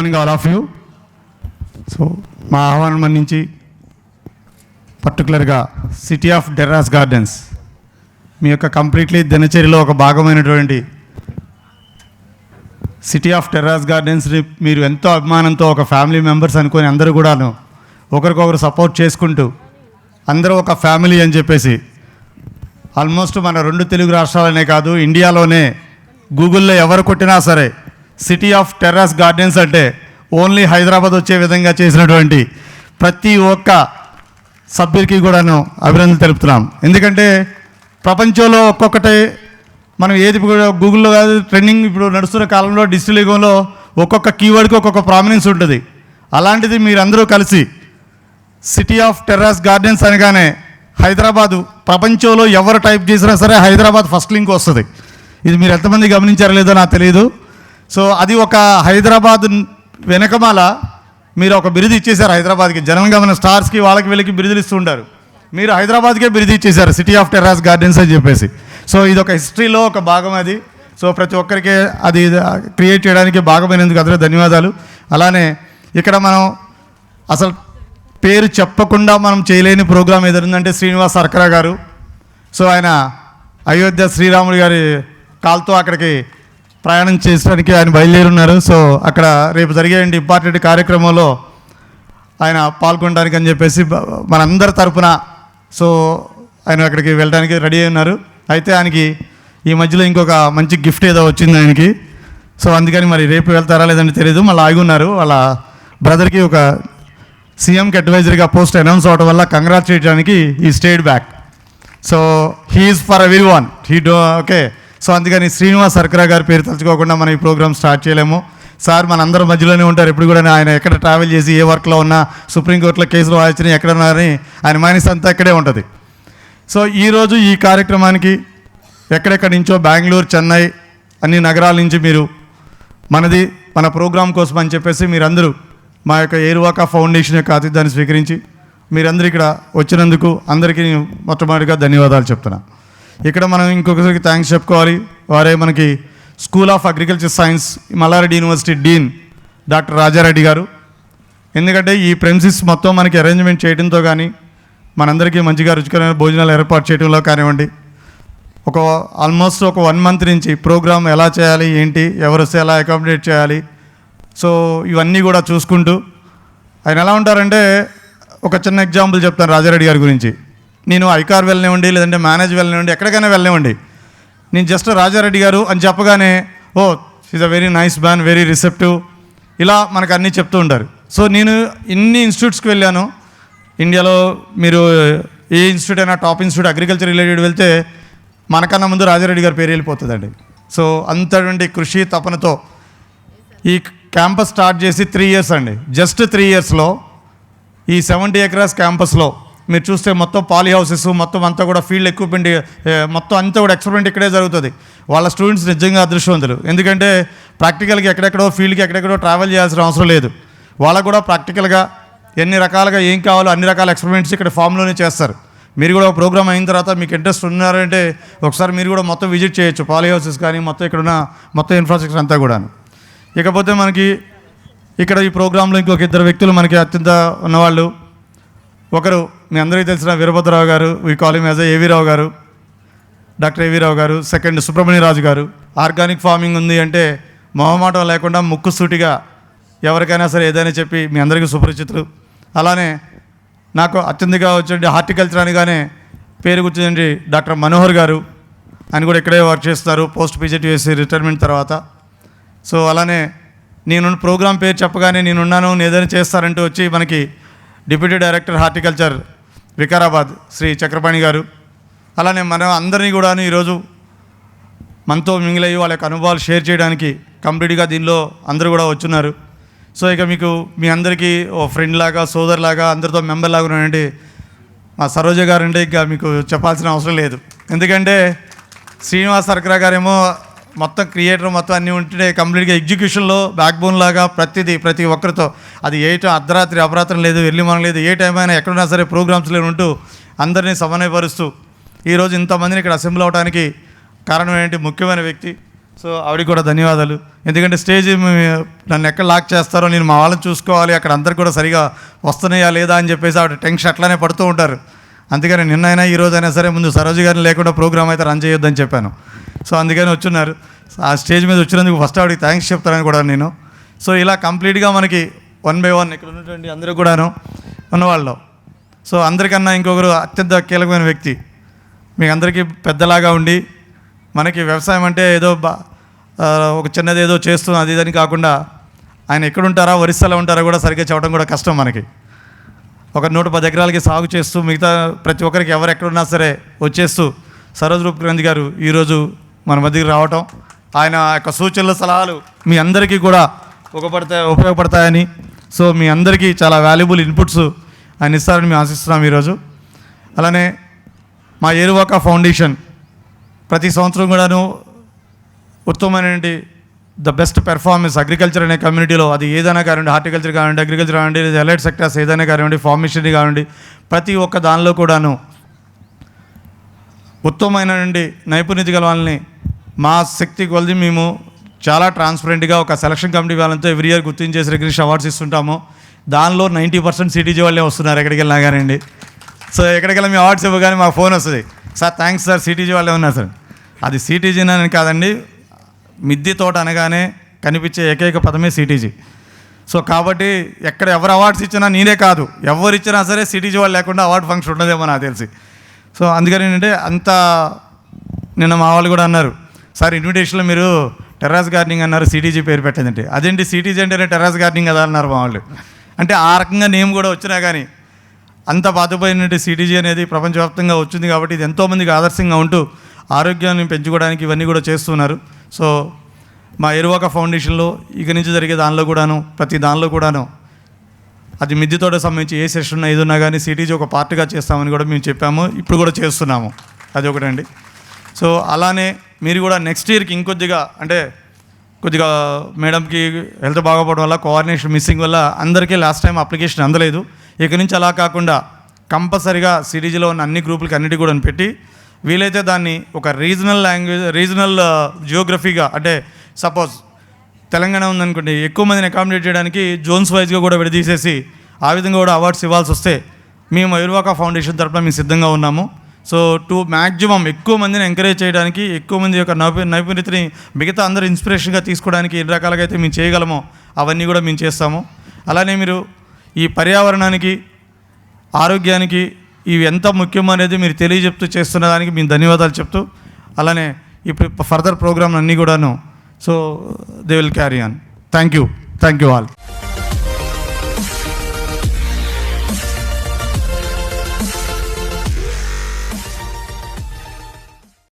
Morning all of you so మా ఆహ్వానం అందించి పర్టికులర్గా సిటీ ఆఫ్ డెర్రాస్ గార్డెన్స్ మీ యొక్క కంప్లీట్లీ దినచర్యలో ఒక భాగమైనటువంటి సిటీ ఆఫ్ టెర్రాస్ గార్డెన్స్ని మీరు ఎంతో అభిమానంతో ఒక ఫ్యామిలీ మెంబర్స్ అనుకొని అందరూ కూడాను ఒకరికొకరు సపోర్ట్ చేసుకుంటూ అందరూ ఒక ఫ్యామిలీ అని చెప్పేసి ఆల్మోస్ట్ మన రెండు తెలుగు రాష్ట్రాలనే కాదు ఇండియాలోనే గూగుల్లో ఎవరు కొట్టినా సరే సిటీ ఆఫ్ టెర్రాస్ గార్డెన్స్ అంటే ఓన్లీ హైదరాబాద్ వచ్చే విధంగా చేసినటువంటి ప్రతి ఒక్క సభ్యుడికి కూడాను అభినందనలు తెలుపుతున్నాం. ఎందుకంటే ప్రపంచంలో ఒక్కొక్కటి మనం ఏది కూడా గూగుల్లో కాదు ట్రెండింగ్ ఇప్పుడు నడుస్తున్న కాలంలో డిజిటల్ యుగంలో ఒక్కొక్క కీవర్డ్కి ఒక్కొక్క ప్రామినెన్స్ ఉంటుంది. అలాంటిది మీరందరూ కలిసి సిటీ ఆఫ్ టెర్రాస్ గార్డెన్స్ అనగానే హైదరాబాదు ప్రపంచంలో ఎవరు టైప్ చేసినా సరే హైదరాబాద్ ఫస్ట్ లింక్ వస్తుంది. ఇది మీరు ఎంతమంది గమనించారో లేదో నాకు తెలియదు. సో అది ఒక హైదరాబాద్ వెనకమాల మీరు ఒక బిరుదు ఇచ్చేశారు హైదరాబాద్కి. జనంగా మన స్టార్స్కి వాళ్ళకి వీళ్ళకి బిరుదులు ఇస్తూ ఉంటారు మీరు హైదరాబాద్కే బిరుదు ఇచ్చేశారు సిటీ ఆఫ్ టెర్రాస్ గార్డెన్స్ అని చెప్పేసి. సో ఇది ఒక హిస్టరీలో ఒక భాగం అది. సో ప్రతి ఒక్కరికి అది క్రియేట్ చేయడానికి భాగమైనందుకు అందరూ ధన్యవాదాలు. అలానే ఇక్కడ మనం అసలు పేరు చెప్పకుండా మనం చేయలేని ప్రోగ్రాం ఎదురుందంటే శ్రీనివాస్ సర్కరా గారు. సో ఆయన అయోధ్య శ్రీరాములు గారి కాల్తో అక్కడికి ప్రయాణం చేసడానికి ఆయన బయలుదేరున్నారు. సో అక్కడ రేపు జరిగే ఇంపార్టెంట్ కార్యక్రమంలో ఆయన పాల్గొనడానికి అని చెప్పేసి మనందరి తరపున సో ఆయన అక్కడికి వెళ్ళడానికి రెడీ అయి ఉన్నారు. అయితే ఆయనకి ఈ మధ్యలో ఇంకొక మంచి గిఫ్ట్ ఏదో వచ్చింది ఆయనకి. సో అందుకని మరి రేపు వెళ్తారా లేదంటే తెలియదు మళ్ళీ ఆగి ఉన్నారు. వాళ్ళ బ్రదర్కి ఒక సీఎంకి అడ్వైజర్గా పోస్ట్ అనౌన్స్ అవడం వల్ల కంగ్రాట్ చేయడానికి ఈ state back. So he is for every one he do okay. So అందుకని శ్రీనివాస్ సర్కరా గారి పేరు తలుచుకోకుండా మనం ఈ ప్రోగ్రామ్ స్టార్ట్ చేయలేము. సార్ మనందరం మధ్యలోనే ఉంటారు. ఎప్పుడు కూడా ఆయన ఎక్కడ ట్రావెల్ చేసి ఏ వర్క్లో ఉన్నా సుప్రీంకోర్టులో కేసులు వాయించిన ఎక్కడ ఉన్నారని ఆయన మైనస్ అంతా ఇక్కడే ఉంటుంది. సో ఈరోజు ఈ కార్యక్రమానికి ఎక్కడెక్కడి నుంచో బెంగళూరు చెన్నై అన్ని నగరాల నుంచి మీరు మనది మన ప్రోగ్రాం కోసం అని చెప్పేసి మీరందరూ మా యొక్క ఏరువాక ఫౌండేషన్ యొక్క ఆతిథ్యాన్ని స్వీకరించి మీరందరూ ఇక్కడ వచ్చినందుకు అందరికీ నేను మొట్టమొదటిగా ధన్యవాదాలు చెప్తున్నాను ఇక్కడ మనం ఇంకొకరికి థ్యాంక్స్ చెప్పుకోవాలి. వారే మనకి school of agriculture science Malla Reddy university dean doctor Raja Reddy garu. ఎందుకంటే ఈ ప్రెమిసిస్ మొత్తం మనకి అరేంజ్మెంట్ చేయడంతో కానీ మనందరికీ మంచిగా రుచికరమైన భోజనాలు ఏర్పాటు చేయడంలో కానివ్వండి. ఒక ఆల్మోస్ట్ ఒక వన్ మంత్ నుంచి ప్రోగ్రామ్ ఎలా చేయాలి ఏంటి ఎవరు వస్తే ఎలా అకామిడేట్ చేయాలి. సో ఇవన్నీ కూడా చూసుకుంటూ ఆయన ఎలా ఉంటారంటే ఒక చిన్న ఎగ్జాంపుల్ చెప్తాను రాజారెడ్డి గారి గురించి. నేను ఐకార్ వెళ్ళనివ్వండి లేదంటే మేనేజ్ వెళ్ళనివ్వండి ఎక్కడికైనా వెళ్ళనివ్వండి నేను జస్ట్ రాజారెడ్డి గారు అని చెప్పగానే ఓ is a very nice man very receptive ఇలా మనకు అన్నీ చెప్తూ ఉంటారు. సో నేను ఇన్ని ఇన్స్టిట్యూట్స్కి వెళ్ళాను. ఇండియాలో మీరు ఏ ఇన్స్టిట్యూట్ అయినా టాప్ ఇన్స్టిట్యూట్ అగ్రికల్చర్ రిలేటెడ్ వెళ్తే మనకన్నా ముందు రాజారెడ్డి గారి పేరు వెళ్ళిపోతుందండి. సో అంతటువంటి కృషి తపనతో ఈ క్యాంపస్ స్టార్ట్ చేసి త్రీ ఇయర్స్ అండి. జస్ట్ త్రీ ఇయర్స్లో ఈ సెవెంటీ ఎకరాస్ క్యాంపస్లో మీరు చూస్తే మొత్తం పాలీ హౌసెస్ మొత్తం అంతా కూడా ఫీల్డ్ ఎక్విప్మెంట్ మొత్తం అంతా కూడా ఎక్స్పెరిమెంట్ ఇక్కడే జరుగుతుంది. వాళ్ళ స్టూడెంట్స్ నిజంగా అదృష్టవంతులు. ఎందుకంటే ప్రాక్టికల్గా ఎక్కడెక్కడో ఫీల్డ్కి ఎక్కడెక్కడో ట్రావెల్ చేయాల్సిన అవసరం లేదు. వాళ్ళకు కూడా ప్రాక్టికల్గా ఎన్ని రకాలుగా ఏం కావాలో అన్ని రకాల ఎక్స్పెరిమెంట్స్ ఇక్కడ ఫామ్లోనే చేస్తారు. మీరు కూడా ఒక ప్రోగ్రామ్ అయిన తర్వాత మీకు ఇంట్రెస్ట్ ఉన్నారంటే ఒకసారి మీరు కూడా మొత్తం విజిట్ చేయొచ్చు. పాలీ హౌసెస్ కానీ మొత్తం ఇక్కడ ఉన్న మొత్తం ఇన్ఫ్రాస్ట్రక్చర్ అంతా కూడా ఇకపోతే మనకి ఇక్కడ ఈ ప్రోగ్రాంలో ఇంకొక ఇద్దరు వ్యక్తులు మనకి అత్యంత ఉన్నవాళ్ళు. ఒకరు మీ అందరికీ తెలిసిన వీరభద్రరావు గారు వీ కాలింగ్ యాజ్ ఏవీ రావు గారు డాక్టర్ ఏవీ రావు గారు సెకండ్ సుబ్రహ్మణ్యరాజు గారు. ఆర్గానిక్ ఫార్మింగ్ ఉంది అంటే మొహమాటం లేకుండా ముక్కు సూటిగా ఎవరికైనా సరే ఏదైనా చెప్పి మీ అందరికీ సుపరిచితులు. అలానే నాకు అత్యంతగా వచ్చే హార్టికల్చర్ అనగానే పేరు కూర్చుంది డాక్టర్ మనోహర్ గారు. ఆయన కూడా ఇక్కడే వర్క్ చేస్తారు పోస్ట్ పీజెట్ చేసి రిటైర్మెంట్ తర్వాత. సో అలానే నేను ప్రోగ్రామ్ పేరు చెప్పగానే నేనున్నాను నేను ఏదైనా చేస్తారంటూ వచ్చి మనకి deputy director horticulture Vikarabad Shri Chakrapani garu. అలానే మనం అందరినీ కూడా ఈరోజు మనతో మింగిలయ్యి వాళ్ళ యొక్క అనుభవాలు షేర్ చేయడానికి కంప్లీట్గా దీనిలో అందరూ కూడా వచ్చున్నారు. సో ఇక మీకు మీ అందరికీ ఓ ఫ్రెండ్ లాగా సోదరులాగా అందరితో మెంబర్ లాగా ఉన్నాయంటే మా సరోజ గారు అంటే ఇంకా మీకు చెప్పాల్సిన అవసరం లేదు. ఎందుకంటే శ్రీనివాస్ సర్కరా గారేమో మొత్తం క్రియేటర్ మొత్తం అన్నీ ఉంటే కంప్లీట్గా ఎగ్జిక్యూషన్లో బ్యాక్ బోన్ లాగా ప్రతిదీ ప్రతి ఒక్కరితో. అది ఏ టైం అర్ధరాత్రి అపరాత్రం లేదు వెళ్ళి మనం లేదు ఏ టైం అయినా ఎక్కడున్నా సరే ప్రోగ్రామ్స్లో ఉంటూ అందరినీ సమన్వయపరుస్తూ ఈరోజు ఇంతమందిని ఇక్కడ అసెంబ్లీ అవడానికి కారణం ఏంటి? ముఖ్యమైన వ్యక్తి. సో ఆవిడకి కూడా ధన్యవాదాలు. ఎందుకంటే స్టేజ్ నన్ను ఎక్కడ లాక్ చేస్తారో నేను మా వాళ్ళని చూసుకోవాలి అక్కడ అందరు కూడా సరిగా వస్తున్నాయా లేదా అని చెప్పేసి ఆవిడ టెన్షన్ అట్లానే పడుతూ ఉంటారు. అందుకని నిన్నైనా ఈ రోజైనా సరే ముందు సరోజు గారిని లేకుండా ప్రోగ్రామ్ అయితే రన్ చేయొద్దని చెప్పాను. సో అందుకని వచ్చున్నారు. ఆ స్టేజ్ మీద వచ్చినందుకు ఫస్ట్ ఆవిడకి థ్యాంక్స్ చెప్తానని కూడా నేను. సో ఇలా కంప్లీట్గా మనకి వన్ బై వన్ ఇక్కడ ఉన్నటువంటి అందరూ కూడాను ఉన్నవాళ్ళు సో అందరికన్నా ఇంకొకరు అత్యంత కీలకమైన వ్యక్తి. మీ అందరికీ పెద్దలాగా ఉండి మనకి వ్యవసాయం అంటే ఏదో ఒక చిన్నది ఏదో చేస్తుంది అది ఇదని కాకుండా ఆయన ఎక్కడుంటారా ఒరిస్సాలో ఉంటారా కూడా సరిగ్గా చెప్పడం కూడా కష్టం మనకి. ఒక నూట పది ఎకరాలకి సాగు చేస్తూ మిగతా ప్రతి ఒక్కరికి ఎవరెక్కడున్నా సరే వచ్చేస్తూ సరోజ్ రూప్ గ్రంథి గారు ఈరోజు మన మధ్యకి రావటం. ఆయన యొక్క సూచనలు సలహాలు మీ అందరికీ కూడా ఉపయోగపడతాయి ఉపయోగపడతాయని. సో మీ అందరికీ చాలా వాల్యుబుల్ ఇన్పుట్స్ ఆయన ఇస్తారని మేము ఆశిస్తున్నాం ఈరోజు. అలానే మా ఏరువాక ఫౌండేషన్ ప్రతి సంవత్సరం కూడాను ఉత్తమమైనటువంటి ద బెస్ట్ పెర్ఫార్మెన్స్ అగ్రికల్చర్ అనే కమ్యూనిటీలో అది ఏదైనా కానివ్వండి హార్టికల్చర్ కానివ్వండి అగ్రికల్చర్ కానివ్వండి లేదా ఎలైట్ సెక్టర్స్ ఏదైనా కానివ్వండి ఫార్మేషన్ కానివ్వండి ప్రతి ఒక్క దానిలో కూడాను ఉత్తమమైన నుండి నైపుణ్యత గల వాళ్ళని మా శక్తి కొలిది మేము చాలా ట్రాన్స్పరెంట్గా ఒక సెలక్షన్ కమిటీ వాళ్ళంతా ఎవ్రీ ఇయర్ గుర్తించేసి రికగ్నిషన్ అవార్డ్స్ ఇస్తుంటాము. దానిలో నైంటీ పర్సెంట్ సిటీజీ వాళ్ళే వస్తున్నారు ఎక్కడికి వెళ్ళినా కానివ్వండి. సో ఎక్కడికి వెళ్ళి మీ అవార్డ్స్ ఇవ్వగానే మాకు ఫోన్ వస్తుంది. సార్ థ్యాంక్స్ సార్ సిటీజీ వాళ్ళే ఉన్నారు సార్. అది సిటీజీ అని కాదండి మిద్ది తోట అనగానే కనిపించే ఏకైక పదమే సిటీజీ సో కాబట్టి ఎక్కడ ఎవరు అవార్డ్స్ ఇచ్చినా నేనే కాదు. ఎవరు ఇచ్చినా సరే సిటీజీ వాళ్ళు లేకుండా అవార్డు ఫంక్షన్ ఉండదేమో నాకు తెలిసి. సో అందుకని ఏంటంటే అంత నిన్న మా వాళ్ళు కూడా అన్నారు సార్ ఇన్విటేషన్లో మీరు టెర్రాస్ గార్డెనింగ్ అన్నారు సిటీజీ పేరు పెట్టేదంటే అదేంటి సిటీజీ అంటే టెర్రాస్ గార్డెనింగ్ కదా అన్నారు మా వాళ్ళు. అంటే ఆ రకంగా నేమ్ కూడా వచ్చినా కానీ అంత పాతపోయినటువంటి సిటీజీ అనేది ప్రపంచవ్యాప్తంగా వచ్చింది కాబట్టి ఇది ఎంతోమందికి ఆదర్శంగా ఉంటూ ఆరోగ్యాన్ని పెంచుకోవడానికి ఇవన్నీ కూడా చేస్తున్నారు. సో మా ఎరువాక ఫౌండేషన్లో ఇక నుంచి జరిగే దానిలో కూడాను ప్రతి దానిలో కూడాను అది మిద్దెతోట సంబంధించి ఏ సెషన్ ఉన్నా ఉన్నా కానీ సిటీజీ ఒక పార్ట్గా చేస్తామని కూడా మేము చెప్పాము ఇప్పుడు కూడా చేస్తున్నాము. అది ఒకటండి. సో అలానే మీరు కూడా నెక్స్ట్ ఇయర్కి ఇంకొద్దిగా అంటే కొద్దిగా మేడంకి హెల్త్ బాగోపోవడం వల్ల కోఆర్డినేషన్ మిస్సింగ్ వల్ల అందరికీ లాస్ట్ టైం అప్లికేషన్ అందలేదు. ఇక నుంచి అలా కాకుండా కంపల్సరిగా సిటీజీలో ఉన్న అన్ని గ్రూపులకి అన్నిటి కూడా పెట్టి వీలైతే దాన్ని ఒక రీజనల్ లాంగ్వేజ్ రీజనల్ జియోగ్రఫీగా అంటే సపోజ్ తెలంగాణ ఉందనుకోండి ఎక్కువ మందిని అకామిడేట్ చేయడానికి జోన్స్ వైజ్గా కూడా విడదీసేసి ఆ విధంగా కూడా అవార్డ్స్ ఇవ్వాల్సి వస్తే మేము ఐర్వాకా ఫౌండేషన్ తరఫున మేము సిద్ధంగా ఉన్నాము. సో టు మ్యాక్సిమం ఎక్కువ మందిని ఎంకరేజ్ చేయడానికి ఎక్కువ మంది యొక్క నైపు నైపుణ్యతని మిగతా అందరూ ఇన్స్పిరేషన్గా తీసుకోవడానికి ఎన్ని రకాలుగా అయితే మేము చేయగలమో అవన్నీ కూడా మేము చేస్తాము. అలానే మీరు ఈ పర్యావరణానికి ఆరోగ్యానికి ఇవి ఎంత ముఖ్యం అనేది మీరు తెలియజెప్తూ చేస్తున్న దానికి మేము ధన్యవాదాలు చెప్తూ అలానే ఇప్పుడు ఫర్దర్ ప్రోగ్రామ్ అన్నీ కూడాను. So they will carry on thank you thank you all